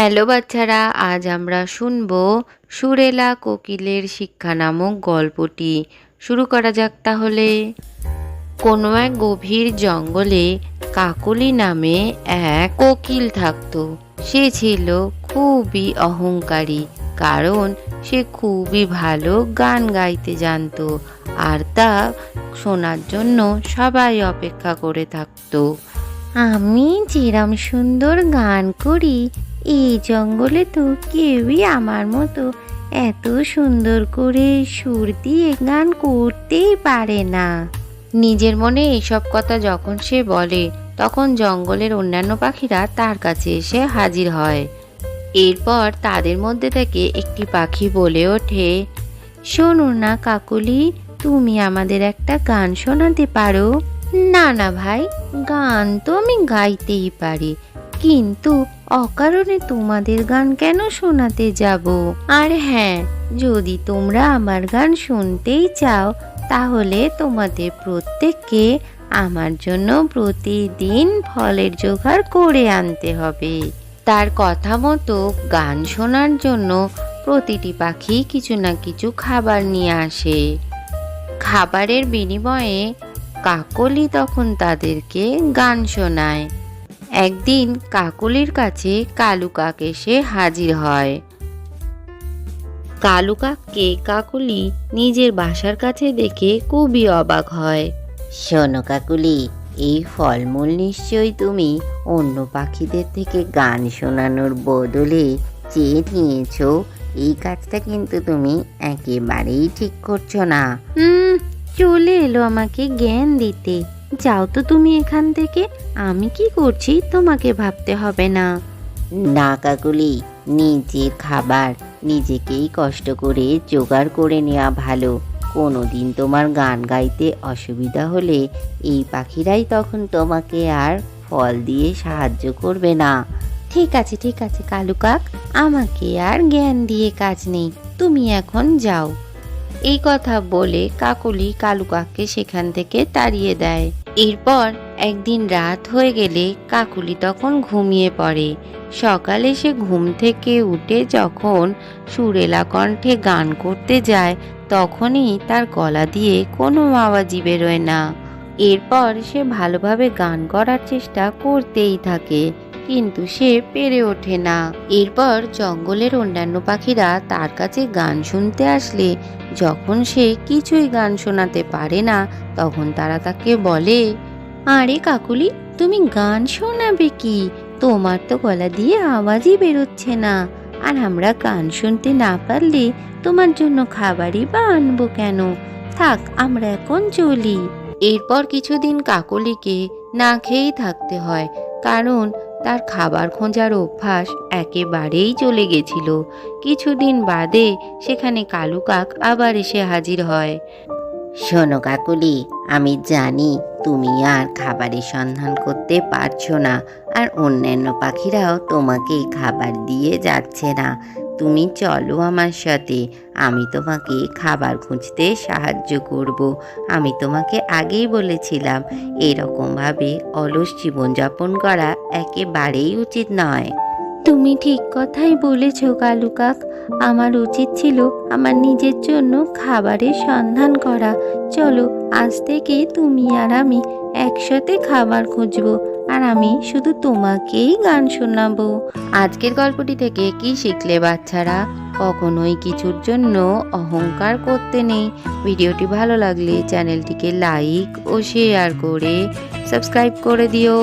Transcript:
Hello বাচ্চারা, আজ আমরা শুনব সুরেলা কোকিলের শিক্ষা নামক গল্পটি। শুরু করা যাক তাহলে। কোনো এক গভীর জঙ্গলে কাকলি নামে এক কোকিল থাকতো। সে ছিল খুবই অহংকারী, কারণ সে খুবই ভালো গান গাইতে জানতো আর তা শোনার জন্য সবাই অপেক্ষা করে থাকতো। আমি যেরম সুন্দর গান করি, এই জঙ্গলে তো কেউই আমার মতো এত সুন্দর করে সুর দিয়ে গান করতেই পারে না। নিজের মনে এইসব কথা যখন সে বলে, তখন জঙ্গলের অন্যান্য পাখিরা তার কাছে এসে হাজির হয়। এরপর তাদের মধ্যে থেকে একটি পাখি বলে ওঠে, শোনো না কাকলি, তুমি আমাদের একটা গান শোনাতে পারো? না না ভাই, গান তো আমি গাইতেই পারি, কিন্তু অকারণে তোমাদের গান কেন শোনাতে যাব? আর হ্যাঁ যদি তোমরা আমার গান শুনতেই চাও, তাহলে তোমাদের প্রত্যেককে আমার জন্য প্রতিদিন ফলের জোগাড় করে আনতে হবে। তার কথা মতো গান শোনার জন্য প্রতিটি পাখি কিছু না কিছু খাবার নিয়ে আসে। খাবারের বিনিময়ে কাকলি তখন তাদেরকে গান শোনায়। একদিন কাকলির কাছে কালু কাক এসে হাজির হয়। কালু কাককে কাকলি নিজের বাসার কাছে দেখে খুবই অবাক হয়। শোনো কাকলি, এই ফলমূল নিশ্চয়ই তুমি অন্য পাখিদের থেকে গান শোনানোর বদলে চেয়ে নিয়েছো। এই কাজটা কিন্তু তুমি একেবারেই ঠিক করছ না। হুম চলে এলো আমাকে জ্ঞান দিতে। যাও তো তুমি এখান থেকে আমি কি করছি তোমাকে ভাবতে হবে না। না কাকুলি নিজের খাবার নিজেকেই কষ্ট করে জোগাড় করে নেওয়া ভালো। কোনো দিন তোমার গান গাইতে অসুবিধা হলে এই পাখিরাই তখন তোমাকে আর ফল দিয়ে সাহায্য করবে না। ঠিক আছে ঠিক আছে কালু কাক আমাকে আর জ্ঞান দিয়ে কাজ নেই। তুমি এখন যাও। এই কথা বলে কাকলি কালু কাককে সেখান থেকে তাড়িয়ে দেয়। এরপর একদিন রাত হয়ে গেলে কাকুলি তখন ঘুমিয়ে পড়ে। সকালে সে ঘুম থেকে উঠে যখন সুরেলা কণ্ঠে গান করতে যায়, তখনই তার গলা দিয়ে কোনো আওয়াজই বেরোয় না। এরপর সে ভালোভাবে গান করার চেষ্টা করতেই থাকে। কিন্তু সে পেরে ওঠে না। এরপর জঙ্গলের অন্যান্য পাখিরা তার কাছে গান শুনতে আসলে। যখন সে কিছুই গান শোনাতে পারে না, তখন তারা তাকে বলে, আরে কাকুলি, তুমি গান শোনাবে কি? তোমার তো গলা দিয়ে আওয়াজই বেরোচ্ছে না। আর আমরা গান শুনতে না পারলে তোমার জন্য খাবারই বা আনব কেন? থাক, আমরা এখন চলি। এরপর কিছুদিন কাকলিকে না খেয়েই থাকতে হয়। কারণ তার খাবার খোঁজার অভ্যাস একেবারেই চলে গেছিল। কিছুদিন বাদে সেখানে কালু কাক আবার এসে হাজির হয়। শোনো কাকুলি, আমি জানি তুমি আর খাবারের সন্ধান করতে পারছ না, আর অন্যান্য পাখিরাও তোমাকে খাবার দিয়ে যাচ্ছে না। তুমি চলো আমার সাথে। আমি তোমাকে খাবার খুঁজতে সাহায্য করব। আমি তোমাকে আগেই বলেছিলাম, এরকমভাবে অলস জীবনযাপন করা একেবারেই উচিত নয়। তুমি ঠিক কথাই বলেছ কালু কাক আমার উচিত ছিল আমার নিজের জন্য খাবারের সন্ধান করা। চলো, আজ থেকে তুমি আর আমি একসাথে খাবার খুঁজবো। আর আমি শুধু তোমাকেই গান শোনাবো। আজকের গল্পটি থেকে কি শিখলে বাচ্চারা? কখনোই কিছুর জন্য অহংকার করতে নেই। ভিডিওটি ভালো লাগলে চ্যানেলটিকে লাইক ও শেয়ার করে সাবস্ক্রাইব করে দিও।